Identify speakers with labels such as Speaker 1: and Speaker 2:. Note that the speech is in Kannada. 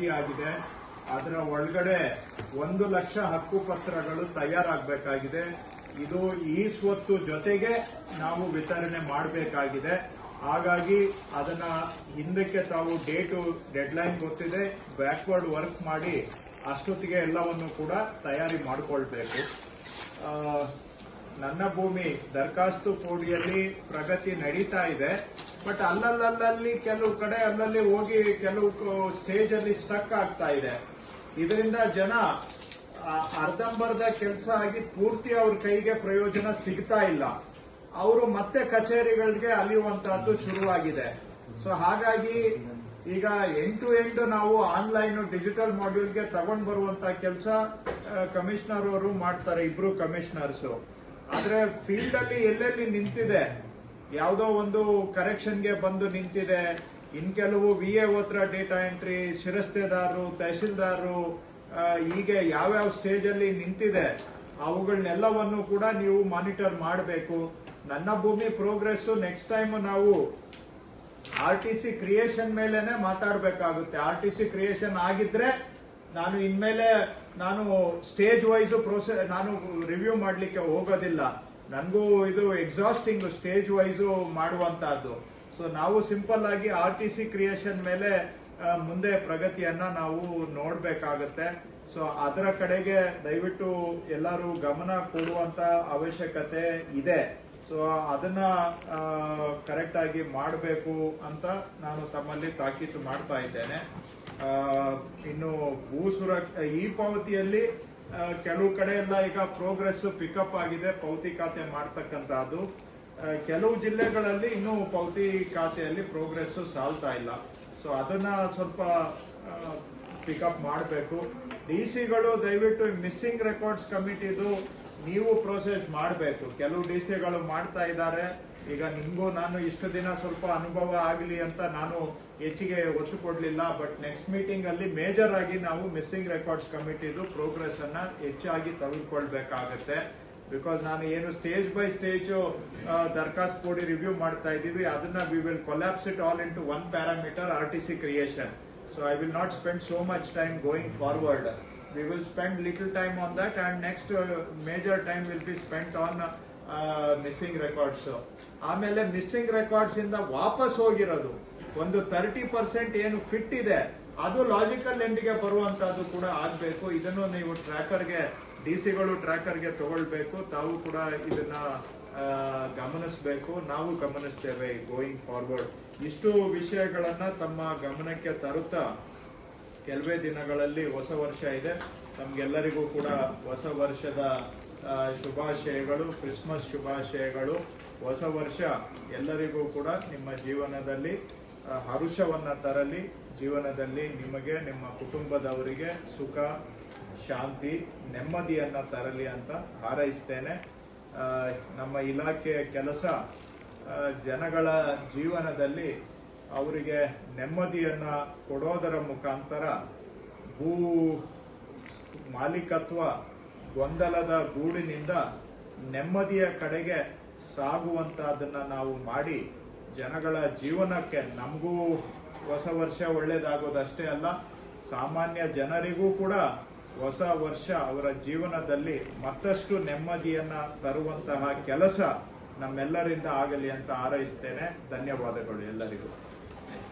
Speaker 1: ನಿಗದಿಯಾಗಿದೆ ಅದರ ಒಳಗಡೆ ಒಂದು ಲಕ್ಷ ಹಕ್ಕು ಪತ್ರಗಳು ತಯಾರಾಗಬೇಕಾಗಿದೆ. ಇದು ಈ ಸ್ವತ್ತು ಜೊತೆಗೆ ನಾವು ವಿತರಣೆ ಮಾಡಬೇಕಾಗಿದೆ. ಹಾಗಾಗಿ ಅದನ್ನ ಹಿಂದಕ್ಕೆ ತಾವು ಡೇಟು, ಡೆಡ್ಲೈನ್ ಗೊತ್ತಿದೆ. ಬ್ಯಾಕ್ವರ್ಡ್ ವರ್ಕ್ ಮಾಡಿ ಅಷ್ಟೊತ್ತಿಗೆ ಎಲ್ಲವನ್ನು ಕೂಡ ತಯಾರಿ ಮಾಡಿಕೊಳ್ಬೇಕು. ನನ್ನ ಭೂಮಿ ದರಖಾಸ್ತು ಕೋಡಿಯಲ್ಲಿ ಪ್ರಗತಿ ನಡೀತಾ ಇದೆ. ಬಟ್ ಅಲ್ಲಲ್ಲಲ್ಲಿ ಕೆಲವು ಕಡೆ ಅಲ್ಲಲ್ಲಿ ಹೋಗಿ ಕೆಲವು ಸ್ಟೇಜ್ ಅಲ್ಲಿ ಸ್ಟಕ್ ಆಗ್ತಾ ಇದೆ. ಇದರಿಂದ ಜನ ಅರ್ಧಂಬರ್ಧ ಕೆಲಸ ಆಗಿ ಪೂರ್ತಿ ಅವ್ರ ಕೈಗೆ ಪ್ರಯೋಜನ ಸಿಗ್ತಾ ಇಲ್ಲ. ಅವರು ಮತ್ತೆ ಕಚೇರಿಗಳಿಗೆ ಅಲಿಯುವಂತಹದ್ದು ಶುರುವಾಗಿದೆ. ಸೊ ಹಾಗಾಗಿ ಈಗ ಎಂಡ್ ಟು ಎಂಡ್ ನಾವು ಆನ್ಲೈನ್ ಡಿಜಿಟಲ್ ಮಾಡ್ಯೂಲ್ಗೆ ತಗೊಂಡ್ ಬರುವಂತ ಕೆಲಸ ಕಮಿಷನರ್ ಅವರು ಮಾಡ್ತಾರೆ, ಇಬ್ರು ಕಮಿಷನರ್ಸ್ ಆದ್ರೆ ಫೀಲ್ಡ್ ಅಲ್ಲಿ ಎಲ್ಲೆಲ್ಲಿ ನಿಂತಿದೆ? ಯಾವುದೋ ಒಂದು ಕರೆಕ್ಷನ್ಗೆ ಬಂದು ನಿಂತಿದೆ. ಇನ್ ಕೆಲವು ವಿ ಎ ಹತ್ರ ಡೇಟಾ ಎಂಟ್ರಿ ಶಿರಸ್ತೆದಾರರು, ತಹಶೀಲ್ದಾರರು ಹೀಗೆ ಯಾವ್ಯಾವ ಸ್ಟೇಜ್ ಅಲ್ಲಿ ನಿಂತಿದೆ ಅವುಗಳನ್ನೆಲ್ಲವನ್ನು ಕೂಡ ನೀವು ಮಾನಿಟರ್ ಮಾಡಬೇಕು. ನನ್ನ ಭೂಮಿ ಪ್ರೋಗ್ರೆಸ್ ನೆಕ್ಸ್ಟ್ ಟೈಮ್ ನಾವು ಆರ್ ಟಿ ಸಿ ಕ್ರಿಯೇಷನ್ ಮೇಲೆನೆ ಮಾತಾಡಬೇಕಾಗುತ್ತೆ. ಆರ್ ಟಿ ಸಿ ಕ್ರಿಯೇಷನ್ ಆಗಿದ್ರೆ ನಾನು ಇನ್ಮೇಲೆ ನಾನು ಸ್ಟೇಜ್ ವೈಸ್ ಪ್ರೋಸೆಸ್ ನಾನು ರಿವ್ಯೂ ಮಾಡಲಿಕ್ಕೆ ಹೋಗೋದಿಲ್ಲ. ನನಗೂ ಇದು ಎಕ್ಸಾಸ್ಟಿಂಗ್ ಸ್ಟೇಜ್ ವೈಸ್ ಮಾಡುವಂತಹದ್ದು. ಸೊ ನಾವು ಸಿಂಪಲ್ ಆಗಿ ಆರ್ ಟಿ ಸಿ ಕ್ರಿಯೇಷನ್ ಮೇಲೆ ಮುಂದೆ ಪ್ರಗತಿಯನ್ನ ನಾವು ನೋಡ್ಬೇಕಾಗತ್ತೆ. ಸೊ ಅದರ ಕಡೆಗೆ ದಯವಿಟ್ಟು ಎಲ್ಲರೂ ಗಮನ ಕೊಡುವಂತ ಅವಶ್ಯಕತೆ ಇದೆ. ಸೊ ಅದನ್ನ ಕರೆಕ್ಟ್ ಆಗಿ ಮಾಡಬೇಕು ಅಂತ ನಾನು ತಮ್ಮಲ್ಲಿ ತಾಕೀತು ಮಾಡ್ತಾ ಇದ್ದೇನೆ. ಇನ್ನು ಭೂ ಈ ಪಾವತಿಯಲ್ಲಿ ಕೆಲವು ಕಡೆ ಎಲ್ಲ ಈಗ ಪ್ರೋಗ್ರೆಸ್ ಪಿಕಪ್ ಆಗಿದೆ ಪೌತಿ ಖಾತೆ ಮಾಡ್ತಕ್ಕಂತಹದ್ದು. ಕೆಲವು ಜಿಲ್ಲೆಗಳಲ್ಲಿ ಇನ್ನೂ ಪೌತಿ ಖಾತೆಯಲ್ಲಿ ಪ್ರೋಗ್ರೆಸ್ ಸಾಲ್ತಾ ಇಲ್ಲ. ಸೊ ಅದನ್ನ ಸ್ವಲ್ಪ ಪಿಕಪ್ ಮಾಡಬೇಕು. ಡಿ ಸಿಗಳು ದಯವಿಟ್ಟು ಮಿಸ್ಸಿಂಗ್ ರೆಕಾರ್ಡ್ಸ್ ಕಮಿಟಿದು ನೀವು ಪ್ರೋಸೆಸ್ ಮಾಡಬೇಕು. ಕೆಲವು ಡಿ ಸಿಗಳು ಮಾಡ್ತಾ ಇದ್ದಾರೆ. ಈಗ ನಿಮಗೂ ನಾನು ಇಷ್ಟು ದಿನ ಸ್ವಲ್ಪ ಅನುಭವ ಆಗಲಿ ಅಂತ ನಾನು ಹೆಚ್ಚಿಗೆ ಒತ್ತು ಕೊಡಲಿಲ್ಲ. ಬಟ್ ನೆಕ್ಸ್ಟ್ ಮೀಟಿಂಗ್ ಅಲ್ಲಿ ಮೇಜರ್ ಆಗಿ ನಾವು ಮಿಸ್ಸಿಂಗ್ ರೆಕಾರ್ಡ್ಸ್ ಕಮಿಟಿದು ಪ್ರೋಗ್ರೆಸ್ ಅನ್ನ ಹೆಚ್ಚಾಗಿ ತೆಗೆದುಕೊಳ್ಬೇಕಾಗತ್ತೆ. ಬಿಕಾಸ್ ನಾನು ಏನು ಸ್ಟೇಜ್ ಬೈ ಸ್ಟೇಜ್ ದರ್ಖಾಸ್ತು ಕೊಡಿ ರಿವ್ಯೂ ಮಾಡ್ತಾ ಇದ್ದೀವಿ. ಅದನ್ನ we will collapse it all to one parameter R T C creation so I will not spend so much time going forward we will spend little time on that and next major time will be spend on missing records. ಆಮೇಲೆ ಮಿಸ್ಸಿಂಗ್ ರೆಕಾರ್ಡ್ಸ್ ಇಂದ ವಾಪಸ್ ಹೋಗಿರೋದು. ಒಂದು ತರ್ಟಿ ಪರ್ಸೆಂಟ್ ಏನು ಫಿಟ್ ಇದೆ, ಅದು ಲಾಜಿಕಲ್ ಎಂಡ್ಗೆ ಬರುವಂತದ್ದು ಕೂಡ ಆಗ್ಬೇಕು. ಇದನ್ನು ನೀವು ಟ್ರ್ಯಾಕರ್ಗೆ ಡಿ ಸಿಗಳು ಟ್ರ್ಯಾಕರ್ಗೆ ತಗೊಳ್ಬೇಕು. ತಾವು ಕೂಡ ಇದನ್ನ ಗಮನಿಸಬೇಕು. ನಾವು ಗಮನಿಸ್ತೇವೆ ಗೋಯಿಂಗ್ ಫಾರ್ವರ್ಡ್ ಇಷ್ಟು ವಿಷಯಗಳನ್ನ ತಮ್ಮ ಗಮನಕ್ಕೆ ತರುತ್ತಾ ಕೆಲವೇ ದಿನಗಳಲ್ಲಿ ಹೊಸ ವರ್ಷ ಇದೆ. ನಮ್ಗೆಲ್ಲರಿಗೂ ಕೂಡ ಹೊಸ ವರ್ಷದ ಶುಭಾಶಯಗಳು, ಕ್ರಿಸ್ಮಸ್ ಶುಭಾಶಯಗಳು. ಹೊಸ ವರ್ಷ ಎಲ್ಲರಿಗೂ ಕೂಡ ನಿಮ್ಮ ಜೀವನದಲ್ಲಿ ಹರುಷವನ್ನು ತರಲಿ. ಜೀವನದಲ್ಲಿ ನಿಮಗೆ, ನಿಮ್ಮ ಕುಟುಂಬದವರಿಗೆ ಸುಖ, ಶಾಂತಿ, ನೆಮ್ಮದಿಯನ್ನು ತರಲಿ ಅಂತ ಹಾರೈಸ್ತೇನೆ. ನಮ್ಮ ಇಲಾಖೆಯ ಕೆಲಸ ಜನಗಳ ಜೀವನದಲ್ಲಿ ಅವರಿಗೆ ನೆಮ್ಮದಿಯನ್ನು ಕೊಡೋದರ ಮುಖಾಂತರ ಭೂ ಮಾಲೀಕತ್ವ ಗೊಂದಲದ ಗೂಡಿನಿಂದ ನೆಮ್ಮದಿಯ ಕಡೆಗೆ ಸಾಗುವಂಥದ್ದನ್ನು ನಾವು ಮಾಡಿ ಜನಗಳ ಜೀವನಕ್ಕೆ ನಮಗೂ ಹೊಸ ವರ್ಷ ಒಳ್ಳೆಯದಾಗೋದಷ್ಟೇ ಅಲ್ಲ, ಸಾಮಾನ್ಯ ಜನರಿಗೂ ಕೂಡ ಹೊಸ ವರ್ಷ ಅವರ ಜೀವನದಲ್ಲಿ ಮತ್ತಷ್ಟು ನೆಮ್ಮದಿಯನ್ನು ತರುವಂತಹ ಕೆಲಸ ನಮ್ಮೆಲ್ಲರಿಂದ ಆಗಲಿ ಅಂತ ಹಾರೈಸ್ತೇನೆ. ಧನ್ಯವಾದಗಳು ಎಲ್ಲರಿಗೂ.